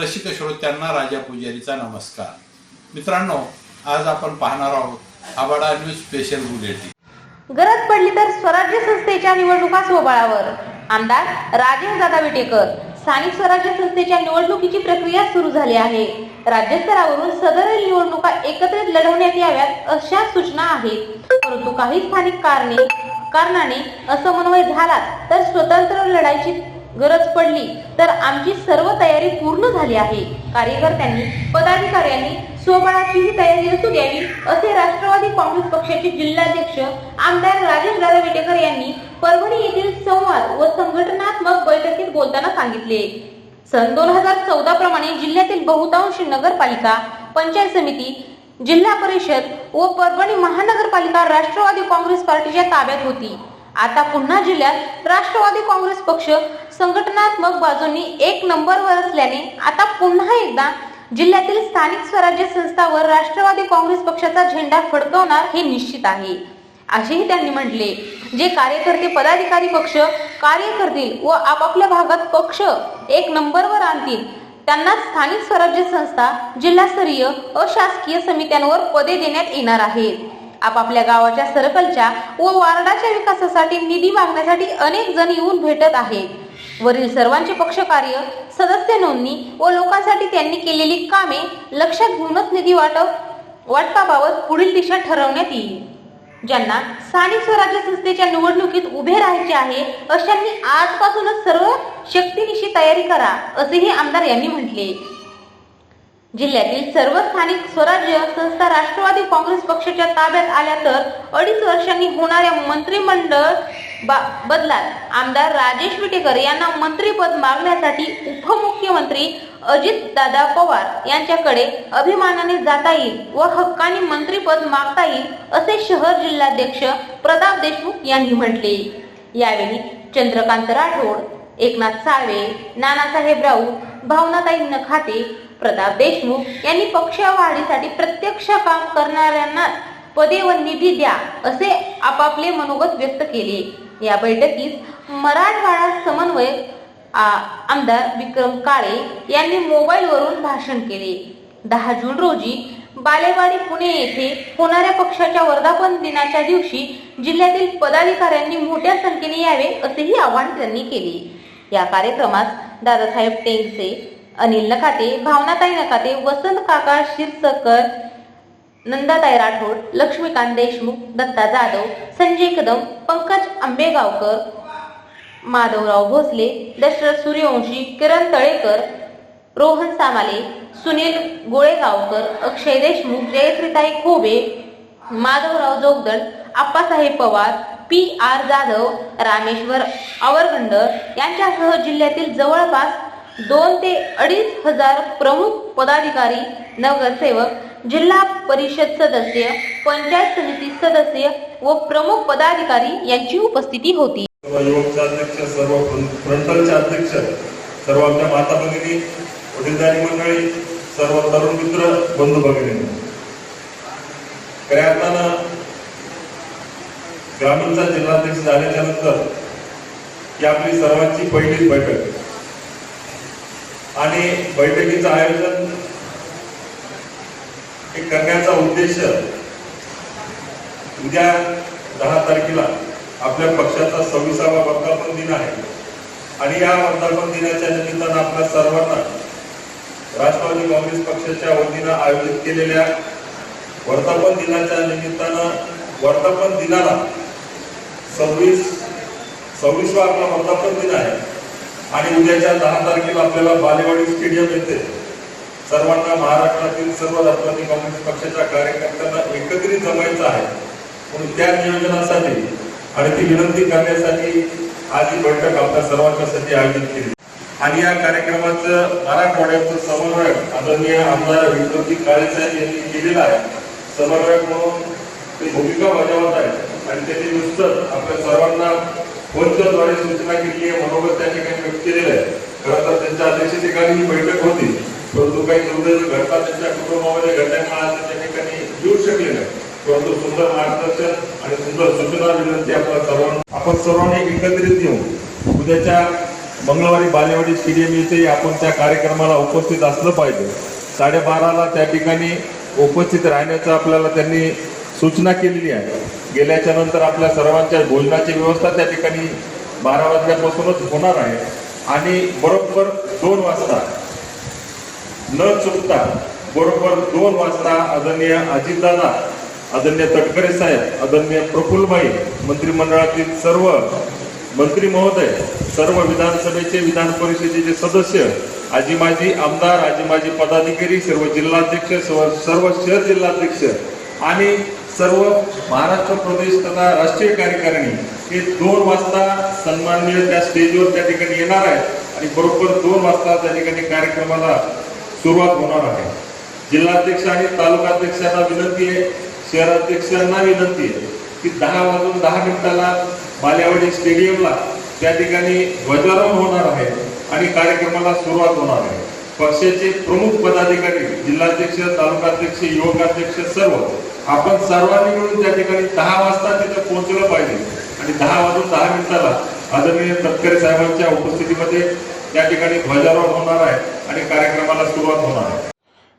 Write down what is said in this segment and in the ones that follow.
रसिक श्रोत्यांना राजा पुजारीचा नमस्कार. मित्रांनो आज आपण पाहणार आहोत आबाडा न्यूज स्पेशल बुलेटिन. गरज पडली तर स्वराज्य संस्थेच्या निवडणुका स्वबळावर आमदार राजेश दादा विटेकर स्थानिक स्वराज्य संस्थेच्या निवडणुकीची प्रक्रिया सुरू झाली आहे. राज्यस्तरावरून सदरील निवडणुका एकत्रित लढवण्यात याव्यात अशा सूचना आहेत. परंतु काही स्थानिक कारणे कारणाने असमन्वय झाला तर स्वतंत्र लढायची गरज पडली तर आमची सर्व तयारी पूर्ण झाली आहे. कार्यकर्त्यांनी पदाधिकाऱ्यांनी स्वबळाचीही तयारी असू द्यावी असे राष्ट्रवादी काँग्रेस पक्षाचे जिल्हाध्यक्ष आमदार राजेश दादा विटेकर यांनी परभणी येथील संवाद व संघटनात्मक बैठकीत बोलताना सांगितले. सन दोन हजार चौदा प्रमाणे जिल्ह्यातील बहुतांश नगरपालिका पंचायत समिती जिल्हा परिषद व परभणी महानगरपालिका राष्ट्रवादी काँग्रेस पार्टीच्या ताब्यात होती. आता पुन्हा जिल्ह्यात राष्ट्रवादी काँग्रेस पक्ष संघटनात्मक बाजूंनी एक नंबरवर असल्याने आता पुन्हा एकदा जिल्ह्यातील स्थानिक स्वराज्य संस्थावर राष्ट्रवादी काँग्रेस पक्षाचा झेंडा फडकवणार हे निश्चित आहे. असेही त्यांनी म्हटले. जे कार्यकर्ते पदाधिकारी पक्ष कार्य करतील व आपापल्या भागात पक्ष एक नंबरवर आणतील त्यांना स्थानिक स्वराज्य संस्था जिल्हास्तरीय अशासकीय समित्यांवर पदे देण्यात येणार आहेत. आपापल्या गावाच्या सर्कलच्या व वार्डाच्या विकासासाठी निधी मागण्यासाठी अनेक जण येऊन भेटत आहेत. वरील सर्वांचे पक्षकार्य सदस्य नोंदणी व लोकांसाठी त्यांनी केलेली कामे लक्षात घेऊनच निधी वाटप वाटपाबाबत पुढील दिशा ठरवण्यात येईल. ज्यांना स्थानिक स्वराज्य संस्थेच्या निवडणुकीत उभे राहायचे आहे अशांनी आजपासूनच सर्व शक्तीनिशी तयारी करा असेही आमदार यांनी म्हटले. जिल्ह्यातील सर्व स्थानिक स्वराज्य संस्था राष्ट्रवादी काँग्रेस पक्षाच्या ताब्यात आल्या तर अडीच वर्षांनी होणाऱ्या मंत्रिमंडळ बा- बदलात. आमदार राजेश विटेकर यांना मंत्रीपद मागण्यासाठी उपमुख्यमंत्री अजित दादा पवार यांच्याकडे अभिमानाने जाता येईल व हक्काने मंत्रीपद मागता येईल असे शहर जिल्हाध्यक्ष प्रताप देशमुख यांनी म्हटले. यावेळी चंद्रकांत राठोड एकनाथ साळवे नानासाहेब राऊत भावनाताई नखाते प्रताप देशमुख यांनी पक्षवाढीसाठी प्रत्यक्ष काम करणाऱ्यांना पदे व निधी द्या असे आपापले मनोगत व्यक्त केले. या बैठकीत मराठवाडा समन्वय आ- आमदार विक्रम काळे यांनी मोबाईलवरून भाषण केले. दहा जून रोजी बालेवाडी पुणे येथे होणाऱ्या पक्षाच्या वर्धापन दिनाच्या दिवशी जिल्ह्यातील पदाधिकाऱ्यांनी मोठ्या संख्येने यावे असेही आवाहन त्यांनी केले. या कार्यक्रमात दादासाहेब टेंगसे अनिल नकाते भावनाताई नकाते वसंत काका शिरसकर नंदाताई राठोड लक्ष्मीकांत देशमुख दत्ता जाधव संजय कदम पंकज आंबेगावकर माधवराव भोसले दशरथ सूर्यवंशी किरण तळेकर रोहन सामाले सुनील गोळेगावकर अक्षय देशमुख जयश्रीताई खोबे माधवराव जोगदळ आप्पासाहेब पवार पी आर जाधव रामेश्वर आवरगंड यांच्यासह जिल्ह्यातील जवळपास दोन ते अडीच हजार प्रमुख पदाधिकारी नगरसेवक जिल्हा परिषद सदस्य पंचायत समिती सदस्य व प्रमुख पदाधिकारी यांची उपस्थिती होती. सर्व युवकचे अध्यक्ष सर्व फ्रंटलचे अध्यक्ष सर्व आमच्या माता भगिनी वडीलधारी मंडळी सर्व तरुण मित्र बंधू भगिनी. खऱ्या अर्थानं ग्रामीणचा जिल्हाध्यक्ष झाल्याच्यानंतर ही आपली सर्वांची पहिलीच बैठक. आणि बैठकीचं आयोजन हे करण्याचा उद्देश उद्या दहा तारखेला आपल्या पक्षाचा सव्वीसावा वर्धापन दिन आहे. आणि या वर्धापन दिनाच्या निमित्तानं आपल्या सर्वांना राष्ट्रवादी काँग्रेस पक्षाच्या वतीनं आयोजित केलेल्या वर्धापन दिनाच्या निमित्तानं वर्धापन दिनाला सव्वीस सव्वीसवा आपला वर्धापन दिन आहे. आणि उद्याच्या दहा तारखेला आपल्याला बालेवाडी स्टेडियम येते. सर्वांना महाराष्ट्रातील सर्व राष्ट्रवादी काँग्रेस पक्षाच्या कार्यकर्त्यांना एकत्रित जमायचं आहे. म्हणून त्या नियोजनासाठी आणि ती विनंती करण्यासाठी आज ही बैठक आपल्या सर्वांच्यासाठी आयोजित केली. आणि या कार्यक्रमाचं मराठवाड्याचं समन्वयक आदरणीय आमदार विष्णुजी काळे साहेब यांनी केलेलं आहे. समन्वयक म्हणून ते भूमिका बजावत आहेत. आणि त्यांनी नुसतं आपल्या सर्वांना फोनच्याद्वारे सूचना केली आहे मनोगत त्या ठिकाणी व्यक्त केलेलं आहे. खरं तर त्यांच्या अध्यक्षतेखाली ही बैठक होती. परंतु काही दुर्दैव घटना त्यांच्या कुटुंबामध्ये घडल्यामुळे आज त्या ठिकाणी येऊ शकले नाही. परंतु सुंदर मार्गदर्शन आणि सुंदर सूचना विनंती आपल्या सर्वांना आपण सर्वांनी एकत्रित येऊन उद्याच्या मंगळवारी बालेवाडी स्टेडियम येथे आपण त्या कार्यक्रमाला उपस्थित असलं पाहिजे. साडेबाराला त्या ठिकाणी उपस्थित राहण्याचं आपल्याला त्यांनी सूचना केलेली आहे. गेल्याच्यानंतर आपल्या सर्वांच्या भोजनाची व्यवस्था त्या ठिकाणी बारा वाजल्यापासूनच होणार आहे. आणि बरोबर दोन वाजता न चुकता बरोबर दोन वाजता आदरणीय अजितदादा आदरणीय तटकरे साहेब आदरणीय प्रफुल्लभाई मंत्रिमंडळातील सर्व मंत्री महोदय सर्व विधानसभेचे विधान परिषदेचे सदस्य आजी माजी आमदार आजी माजी पदाधिकारी सर्व जिल्हाध्यक्ष सर्व सर्व शहर जिल्हाध्यक्ष आणि सर्व महाराष्ट्र प्रदेश तथा राष्ट्रीय कार्यकारिणी हे दोन वाजता सन्माननीय त्या स्टेजवर त्या ठिकाणी येणार आहेत. आणि बरोबर दोन वाजता त्या ठिकाणी कार्यक्रमाला सुरुवात होणार आहे. जिल्हाध्यक्ष आणि तालुकाध्यक्षांना विनंती आहे शहराध्यक्षांना विनंती आहे की दहा वाजून दहा मिनिटाला बालेवाडी स्टेडियमला त्या ठिकाणी ध्वजारोहण होणार आहे आणि कार्यक्रमाला सुरुवात होणार आहे. पक्षाचे प्रमुख पदाधिकारी जिल्हाध्यक्ष तालुकाध्यक्ष युवकाध्यक्ष सर्व आपण सर्वांनी मिळून त्या ठिकाणी दहा वाजता तिथे पोहोचलं पाहिजे. आणि दहा वाजून दहा मिनिटाला आदरणीय तटकरे साहेबांच्या उपस्थितीमध्ये त्या ठिकाणी ध्वजारोहण होणार आहे आणि कार्यक्रमाला सुरुवात होणार आहे.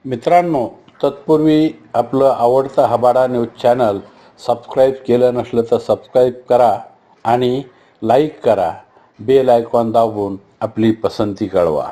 मित्रांनो तत्पूर्वी आपलं आवडतं हबाडा न्यूज चॅनल सबस्क्राईब केलं नसलं तर सबस्क्राईब करा आणि लाईक करा. बेल आयकॉन दाबून आपली पसंती कळवा.